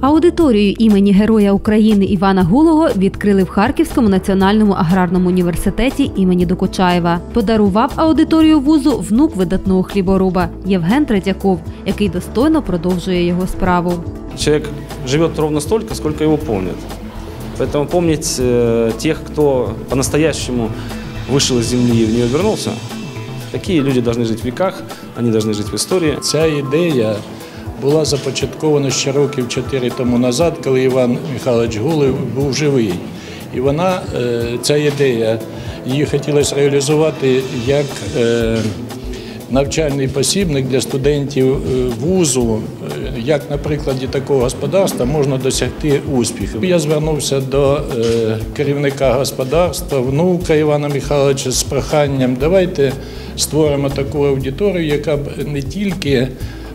Аудиторію імені Героя України Івана Гулого відкрили в Харківському національному аграрному університеті імені Докучаєва. Подарував аудиторію вузу внук видатного хліборуба Євген Третьяков, який достойно продовжує його справу. Человек живет ровно столько, сколько его помнят. Поэтому помнить э, тех, кто по-настоящему вышел из земли и в нее вернулся, такие люди должны жить в веках, они должны жить в истории. Ця ідея була започаткована ще років чотири тому назад, коли Іван Михайлович Гулев був живий. І вона, е, ця ідея, її хотілося реалізувати як е, навчальний посібник для студентів е, вузу, як на прикладі такого господарства можна досягти успіху. Я звернувся до керівника господарства, внука Івана Михайловича з проханням, давайте створимо таку аудиторію, яка б не тільки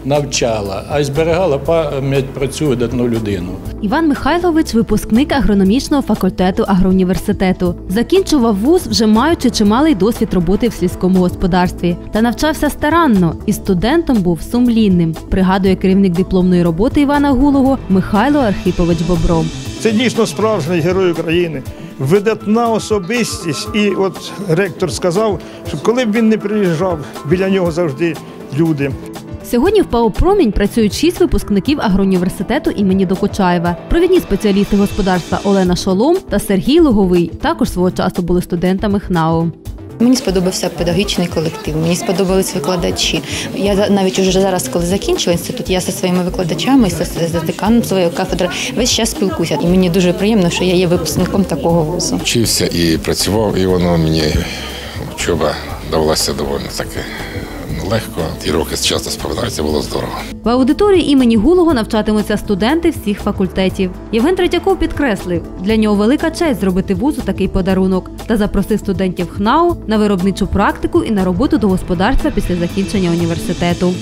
навчала, а й зберігала пам'ять про цю видатну людину. Іван Михайлович випускник агрономічного факультету агроуніверситету. Закінчував вуз, вже маючи чималий досвід роботи в сільському господарстві. Та навчався старанно і студентом був сумлінним, пригадує керівник дипломної роботи Івана Гулого Михайло Архипович Бобров. Це дійсно справжній герой України, видатна особистість. І от ректор сказав, що коли б він не приїжджав, біля нього завжди люди. Сьогодні в ПАО «Промінь» працюють шість випускників агроуніверситету імені Докучаєва. Провідні спеціалісти господарства Олена Шолом та Сергій Луговий також свого часу були студентами ХНАУ. Мені сподобався педагогічний колектив, мені сподобались викладачі. Я навіть уже зараз, коли закінчила інститут, я зі своїми викладачами, з з деканом своєї кафедри весь час спілкуюся. І мені дуже приємно, що я є випускником такого вузу. Вчився і працював, і воно мені вчоба давалася доволі таки легко. Ті роки часто споминаються, було здорово. В аудиторії імені Гулого навчатимуться студенти всіх факультетів. Євген Третьяков підкреслив, для нього велика честь зробити вузу такий подарунок та запросив студентів ХНАУ на виробничу практику і на роботу до господарства після закінчення університету.